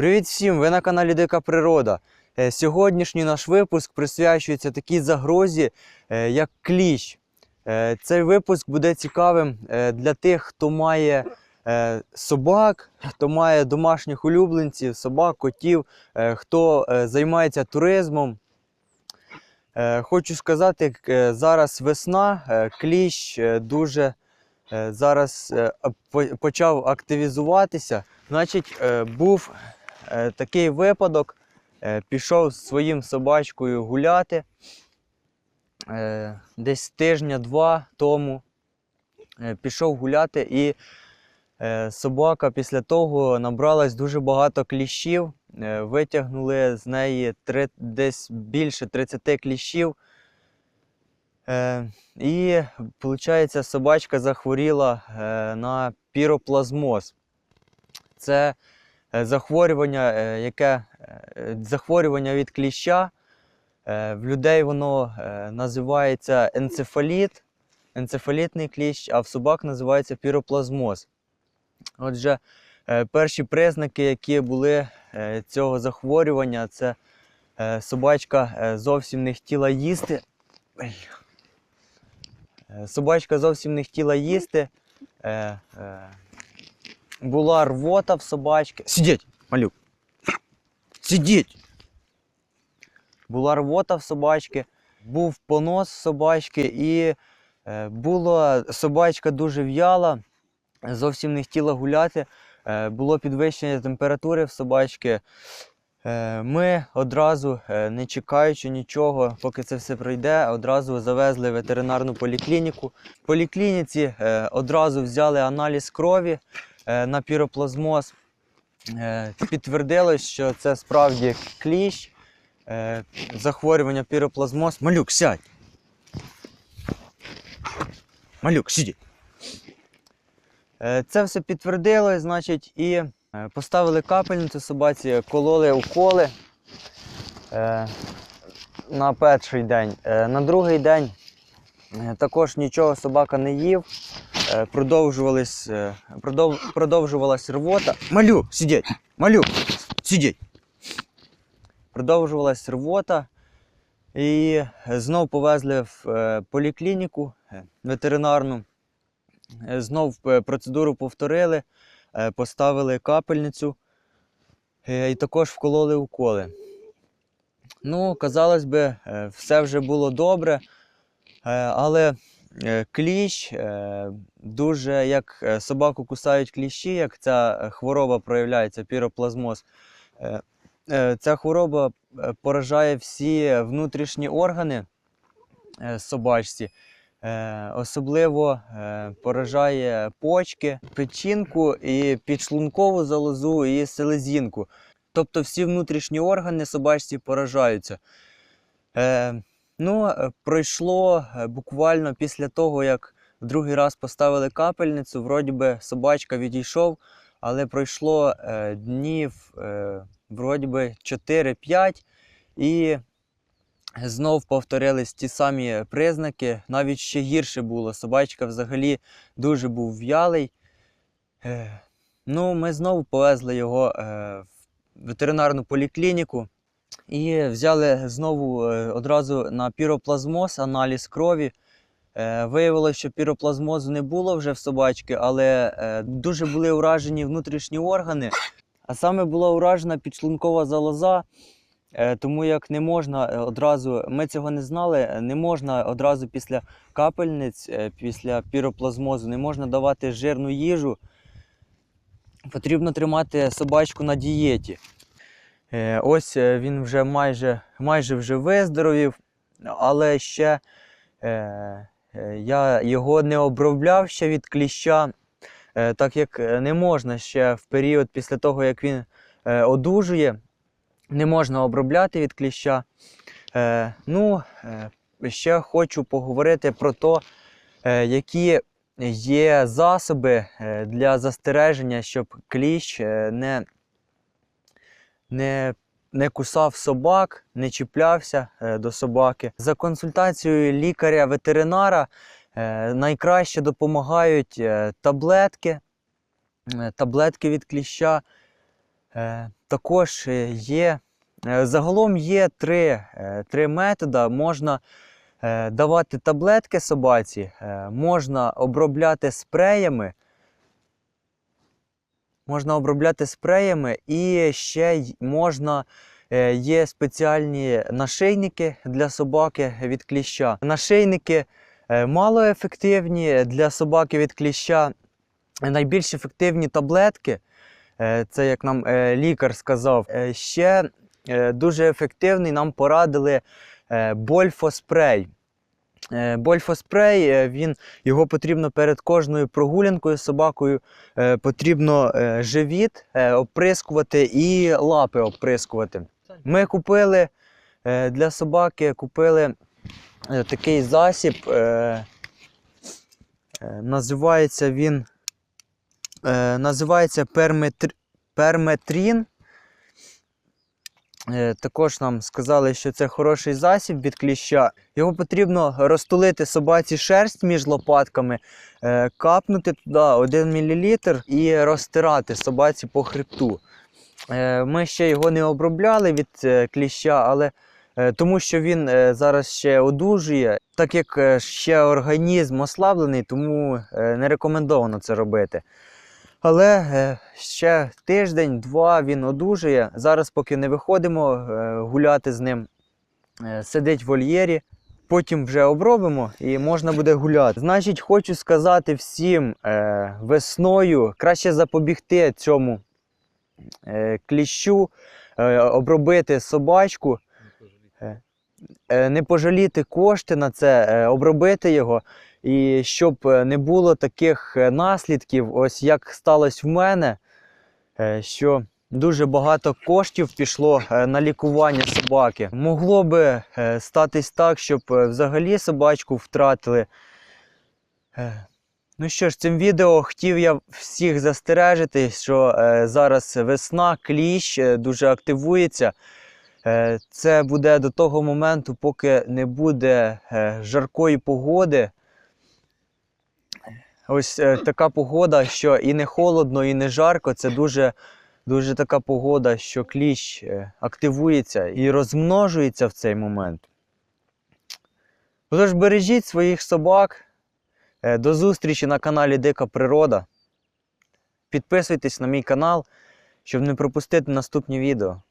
Привіт всім! Ви на каналі Дика Природа. Е, Сьогоднішній наш випуск присвячується такій загрозі, е, як кліщ. Е, Цей випуск буде цікавим для тих, хто має собак, хто має домашніх улюбленців, собак, котів, хто займається туризмом. Хочу сказати, зараз весна, кліщ дуже зараз почав активізуватися. Значить, був такий випадок. Е, Пішов з своїм собачкою гуляти е, десь тижня-два тому. Е, Пішов гуляти, і е, собака після того набралась дуже багато кліщів. Е, Витягнули з неї три, десь більше 30 кліщів. Е, і, виходить, собачка захворіла е, на піроплазмоз. Це е, захворювання, е, яке е, захворювання від кліща. Е, В людей воно е, називається енцефаліт, енцефалітний кліщ, а в собак називається піроплазмоз. Отже, е, перші признаки, які були е, цього захворювання, це е, собачка е, зовсім не хотіла їсти. Е, Собачка зовсім не хотіла їсти. Була рвота в собачки. Сидіть, малюк. Сидіть. Була рвота в собачки, був понос собачки, і е, була собачка дуже в'яла, зовсім не хотіла гуляти. Е, було підвищення температури в собачки. Е, Ми одразу, е, не чекаючи нічого, поки це все пройде, одразу завезли в ветеринарну поліклініку. В поліклініці е, одразу взяли аналіз крові на піроплазмоз. Е, Підтвердилось, що це справді кліщ, е, захворювання піроплазмоз. Малюк, сядь. Малюк, сиді. Е, Це все підтвердилось, значить, і е, поставили капельницю собаці, кололи уколи е, на перший день. Е, На другий день е, також нічого собака не їв. Е, Продовжувались, е, продов, продовжувалась рвота. Малюк, сидіть! Малюк, сидіть! Продовжувалась рвота. І знов повезли в е, поліклініку ветеринарну. Знов процедуру повторили, поставили капельницю і також вкололи уколи. Ну, казалось би, все вже було добре, але кліщ е, дуже, як е, собаку кусають кліщі, як ця е, хвороба проявляється, піроплазмоз. е, е, Ця хвороба е, поражає всі внутрішні органи е, собачці. Е, Особливо е, поражає почки, печінку і підшлункову залозу і селезінку. Тобто всі внутрішні органи собачці поражаються. Е, ну, е, пройшло е, буквально після того, як в другий раз поставили капельницю, вроді би собачка відійшов, але пройшло е, днів е, вроді би 4-5 і знов повторились ті самі признаки. Навіть ще гірше було. Собачка взагалі дуже був в'ялий. Е, ну, ми знову повезли його е, в ветеринарну поліклініку і взяли знову е, одразу на піроплазмоз, аналіз крові. Е, Виявилося, що піроплазмозу не було вже в собачки, але е, дуже були уражені внутрішні органи. А саме була уражена підшлункова залоза, тому як не можна одразу, ми цього не знали, не можна одразу після капельниць, після піроплазмозу, не можна давати жирну їжу. Потрібно тримати собачку на дієті. Е, Ось е, він вже майже, майже вже виздоровів, але ще е, е, я його не обробляв ще від кліща, е, так як не можна ще в період після того, як він е, одужує, не можна обробляти від кліща. Е, ну, е, ще хочу поговорити про те, е, які є засоби для застереження, щоб кліщ не, не, не кусав собак, не чіплявся е, до собаки. За консультацією лікаря-ветеринара е, найкраще допомагають е, таблетки, таблетки від кліща. Також є, загалом є три, три методи. Можна давати таблетки собаці, можна обробляти спреями. Можна обробляти спреями і ще можна, е, є спеціальні нашийники для собаки від кліща. Нашийники е, малоефективні для собаки від кліща. Найбільш ефективні таблетки, е, це як нам лікар сказав. Ще дуже ефективний нам порадили больфоспрей. Е, Больфоспрей, е, він, його потрібно перед кожною прогулянкою з собакою, е, потрібно живіт оприскувати і лапи оприскувати. Ми купили для собаки купили такий засіб. Називається він називається перметр, перметрін. Е, Також нам сказали, що це хороший засіб від кліща. Його потрібно розтулити собаці шерсть між лопатками, е, капнути туди 1 мл і розтирати собаці по хребту. Е, Ми ще його не обробляли від кліща, але тому що він зараз ще одужує, так як ще організм ослаблений, тому не рекомендовано це робити. Але е, ще тиждень-два він одужує. Зараз, поки не виходимо е, гуляти з ним, е, сидить в вольєрі. Потім вже обробимо і можна буде гуляти. Значить, хочу сказати всім е, весною краще запобігти цьому е, кліщу, е, обробити собачку, не пожаліти кошти на це, е, обробити його. І щоб е, не було таких е, наслідків, ось як сталося в мене, е, що дуже багато коштів пішло на лікування собаки. Могло би статись так, щоб взагалі собачку втратили. Ну що ж, цим відео хотів я всіх застережити, що зараз весна, кліщ дуже активується. Це буде до того моменту, поки не буде жаркої погоди. Ось е, така погода, що і не холодно, і не жарко. Це дуже, дуже така погода, що кліщ е, активується і розмножується в цей момент. Тож бережіть своїх собак. Е, До зустрічі на каналі Дика Природа. Підписуйтесь на мій канал, щоб не пропустити наступні відео.